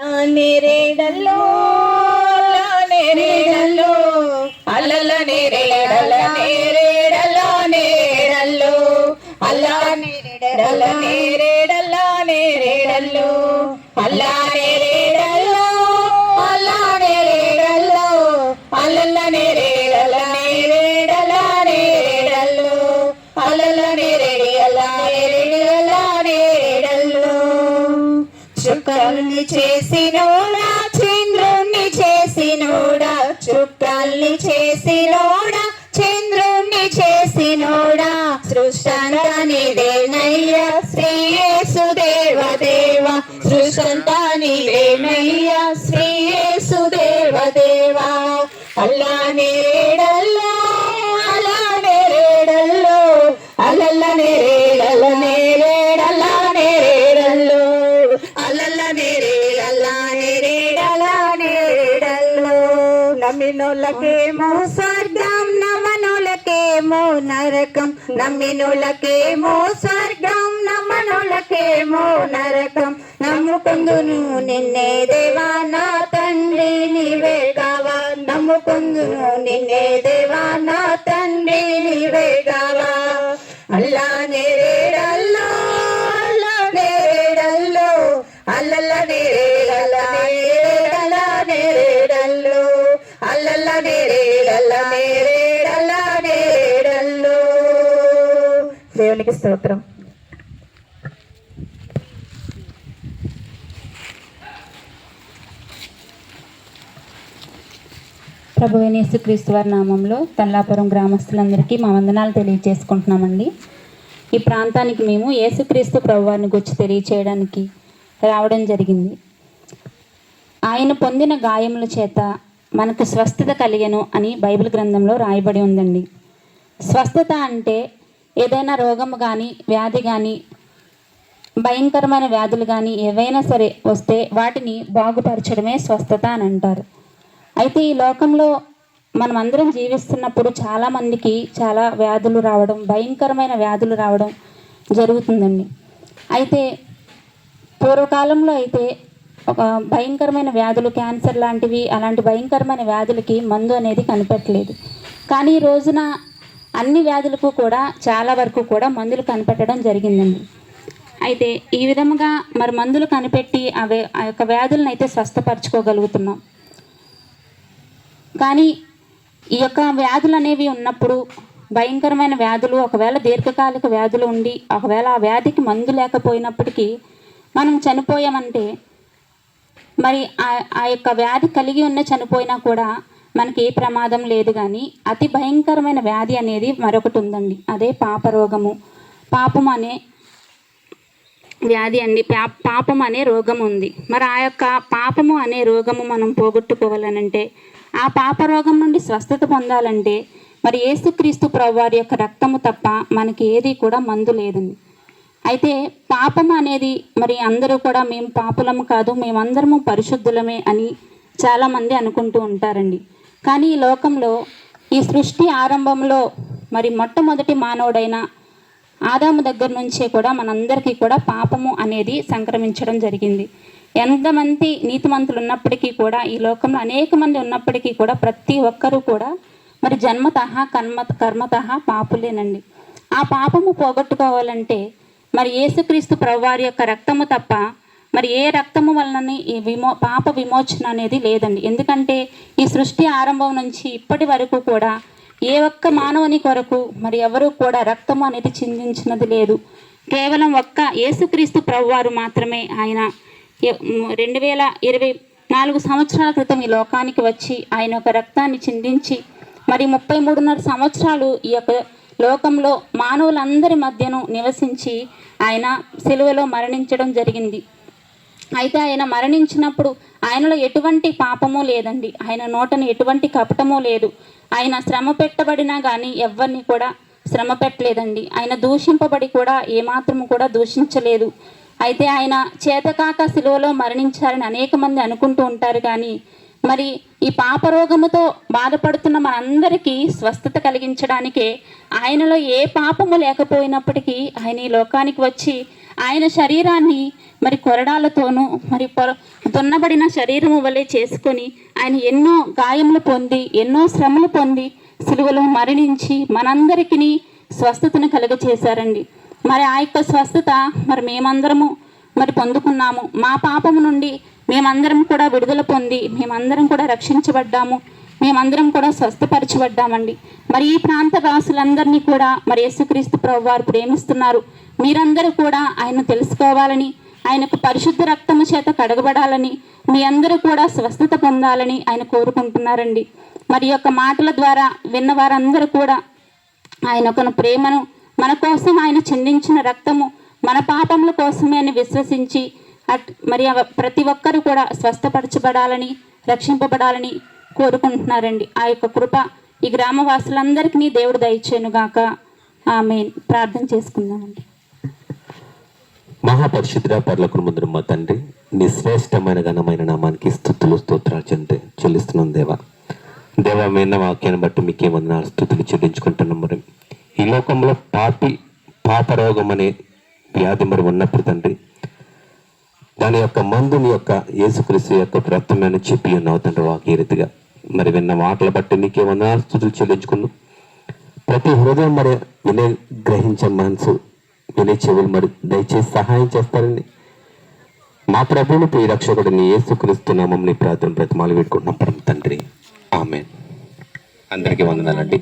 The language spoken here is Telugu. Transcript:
నేరేడల్లో నేరేడల్లో అల్లల నేరేడల నేరేడల నేరేడల్లో అల్లా నేరేడల నేరేడల నేరేడల్లో అల్లా నేరేడల్లో అల్లా నేరేడల్లో అల్లల నేరేడల నేరేడల నేరేడల్లో అల్లల నేరేడల నేరేడల చుక్కల్ని చేసినోడా? చంద్రుణ్ణి చేసినోడా? చుక్కల్ని చేసినోడా? చంద్రుణ్ణి చేసినోడా? సృష్టంతా నీవేనయ్యా శ్రీయేసు దేవ దేవ సృష్టంతా నీవేనయ్యా శ్రీయేసు దేవ దేవ అల్లా నమ్మినోళ్ళకేమో స్వర్గం నమ్మనోళ్ళకేమో నరకం. నమ్మినోళ్ళకేమో స్వర్గం నమ్మనోళ్ళకేమో నరకం. నమ్ముకుందును నిన్నే దేవా నా తండ్రి నీవే కావా. నమ్ముకుందును నిన్నే దేవా నా తండ్రి నీవే కావా. అల్లా నేరేడల్లో అల్లా నేరేడల్లో అల్లల్ల నేరే దేవునికి స్తోత్రం. ప్రభు యేసుక్రీస్తు వారి నామంలో తల్లాపురం గ్రామస్తులందరికీ మా వందనాలు తెలియజేసుకుంటున్నామండి. ఈ ప్రాంతానికి మేము యేసుక్రీస్తు ప్రభు వారిని గురించి తెలియచేయడానికి రావడం జరిగింది. ఆయన పొందిన గాయముల చేత మనకు స్వస్థత కలిగను అని బైబిల్ గ్రంథంలో రాయబడి ఉందండి. స్వస్థత అంటే ఏదైనా రోగము కానీ వ్యాధి కానీ భయంకరమైన వ్యాధులు కానీ ఏవైనా సరే వస్తే వాటిని బాగుపరచడమే స్వస్థత అని అంటారు. అయితే ఈ లోకంలో మనం అందరం జీవిస్తున్నప్పుడు చాలామందికి చాలా వ్యాధులు రావడం భయంకరమైన వ్యాధులు రావడం జరుగుతుందండి. అయితే పూర్వకాలంలో అయితే ఒక భయంకరమైన వ్యాధులు క్యాన్సర్ లాంటివి అలాంటి భయంకరమైన వ్యాధులకి మందు అనేది కనిపెట్టలేదు. కానీ ఈ రోజున అన్ని వ్యాధులకు కూడా చాలా వరకు కూడా మందులు కనిపెట్టడం జరిగిందండి. అయితే ఈ విధముగా మరి మందులు కనిపెట్టి అవి ఆ యొక్క వ్యాధులను అయితే స్వస్థపరచుకోగలుగుతున్నాం. కానీ ఈ యొక్క వ్యాధులు అనేవి ఉన్నప్పుడు భయంకరమైన వ్యాధులు ఒకవేళ దీర్ఘకాలిక వ్యాధులు ఉండి ఒకవేళ ఆ వ్యాధికి మందు లేకపోయినప్పటికీ మనం చనిపోయామంటే మరి ఆ ఆ యొక్క వ్యాధి కలిగి ఉన్న చనిపోయినా కూడా మనకి ఏ ప్రమాదం లేదు కానీ అతి భయంకరమైన వ్యాధి అనేది మరొకటి ఉందండి. అదే పాపరోగము. పాపం అనే వ్యాధి అండి. పాపం అనే రోగం ఉంది. మరి ఆ యొక్క పాపము అనే రోగము మనం పోగొట్టుకోవాలనంటే ఆ పాప రోగం నుండి స్వస్థత పొందాలంటే మరి ఏసుక్రీస్తు ప్రభువారి యొక్క రక్తము తప్ప మనకి ఏది కూడా మందు లేదండి. అయితే పాపం అనేది మరి అందరూ కూడా మేము పాపులము కాదు మేమందరము పరిశుద్ధులమే అని చాలామంది అనుకుంటూ ఉంటారండి. కానీ ఈ లోకంలో ఈ సృష్టి ఆరంభంలో మరి మొట్టమొదటి మానవుడైన ఆదాము దగ్గర నుంచే కూడా మనందరికీ కూడా పాపము అనేది సంక్రమించడం జరిగింది. ఎంతమంది నీతిమంతులు ఉన్నప్పటికీ కూడా ఈ లోకంలో అనేక మంది ఉన్నప్పటికీ కూడా ప్రతి ఒక్కరూ కూడా మరి జన్మతః కర్మ కర్మతః పాపులేనండి. ఆ పాపము పోగొట్టుకోవాలంటే మరి యేసుక్రీస్తు ప్రభువారి యొక్క రక్తము తప్ప మరి ఏ రక్తము వలన ఈ విమో పాప విమోచన అనేది లేదండి. ఎందుకంటే ఈ సృష్టి ఆరంభం నుంచి ఇప్పటి వరకు కూడా ఏ ఒక్క మానవుని కొరకు మరి ఎవరు కూడా రక్తము అనేది చిందించినది లేదు. కేవలం ఒక్క యేసుక్రీస్తు ప్రభువారు మాత్రమే ఆయన రెండు వేల ఇరవై నాలుగు సంవత్సరాల క్రితం ఈ లోకానికి వచ్చి ఆయన యొక్క రక్తాన్ని చిందించి మరి ముప్పై మూడున్నర సంవత్సరాలు ఈ యొక్క లోకంలో మానవులందరి మధ్యను నివసించి ఆయన సిలువలో మరణించడం జరిగింది. అయితే ఆయన మరణించినప్పుడు ఆయనలో ఎటువంటి పాపము లేదండి. ఆయన నోటను ఎటువంటి కపటము లేదు. ఆయన శ్రమ పెట్టబడినా కానీ ఎవరిని కూడా శ్రమ పెట్టలేదండి. ఆయన దూషింపబడి కూడా ఏమాత్రము కూడా దూషించలేదు. అయితే ఆయన చేతకాక శిలువలో మరణించారని అనేక మంది అనుకుంటూ ఉంటారు కానీ మరి ఈ పాపరోగముతో బాధపడుతున్న మనందరికీ స్వస్థత కలిగించడానికే ఆయనలో ఏ పాపము లేకపోయినప్పటికీ ఆయన ఈ లోకానికి వచ్చి ఆయన శరీరాన్ని మరి కొరడాలతోనూ మరి పొర- దున్నబడిన శరీరము వలె చేసుకొని ఆయన ఎన్నో గాయములు పొంది ఎన్నో శ్రమలు పొంది సిలువలో మరణించి మనందరికీ స్వస్థతను కలుగచేశారండి. మరి ఆ యొక్క స్వస్థత మరి మేమందరము మరి పొందుకున్నాము. మా పాపము నుండి మేమందరం కూడా విడుదల పొంది మేమందరం కూడా రక్షించబడ్డాము. మేమందరం కూడా స్వస్థపరచబడ్డామండి. మరి ఈ ప్రాంత వాసులందరినీ కూడా మరి యేసుక్రీస్తు ప్రభు వారు ప్రేమిస్తున్నారు. మీరందరూ కూడా ఆయన తెలుసుకోవాలని ఆయనకు పరిశుద్ధ రక్తము చేత కడగబడాలని మీ అందరూ కూడా స్వస్థత పొందాలని ఆయన కోరుకుంటున్నారండి. మరి యొక్క మాటల ద్వారా విన్న వారందరూ కూడా ఆయన ఒక ప్రేమను మన కోసం ఆయన చెందించిన రక్తము మన పాపముల కోసమే అని విశ్వసించి అట్ మరి ప్రతి ఒక్కరు కూడా స్వస్థపరచబడాలని రక్షింపబడాలని కోరుకుంటున్నారండి. ఆ యొక్క కృప ఈ గ్రామవాసులందరికీ దేవుడు దయచేనుగాక ఆమె ప్రార్థన చేసుకుందామండి. మహాపరిశుద్ధ పర్లకు ముందు మా తండ్రి నీ శ్రేష్టమైన ఘనమైన నామానికి స్థుతులు స్తోత్రాలు చెంది చెల్లిస్తున్నాం దేవా. దేవా మీన్న వాక్యాన్ని బట్టి మీకే ఏమన్నా స్థుతులు చెల్లించుకుంటున్నాం మరి. ఈ లోకంలో పాపి పాపరోగం అనే వ్యాధి మరి ఉన్నప్పుడు తండ్రి దాని యొక్క మందుని యొక్క యేసుక్రీస్తు యొక్క రక్తమని చెప్పి ఉన్నావు తండ్రి వాక్య రీతిగా మరి విన్న మాటలు బట్టి నీకే వందనాస్తుతులు చెల్లించుకున్నాం ప్రతి హృదయం మరి వినే గ్రహించే మనసు వినే చెవులు మరి దయచేసి సహాయం చేస్తారని మా ప్రభువుని ప్రియ రక్షకుడిని ఏసుక్రీస్తు నామం ప్రార్థన ప్రతిమాలు పెట్టుకుంటున్నాం పరమ తండ్రి. ఆమె అందరికీ వందనాలండి.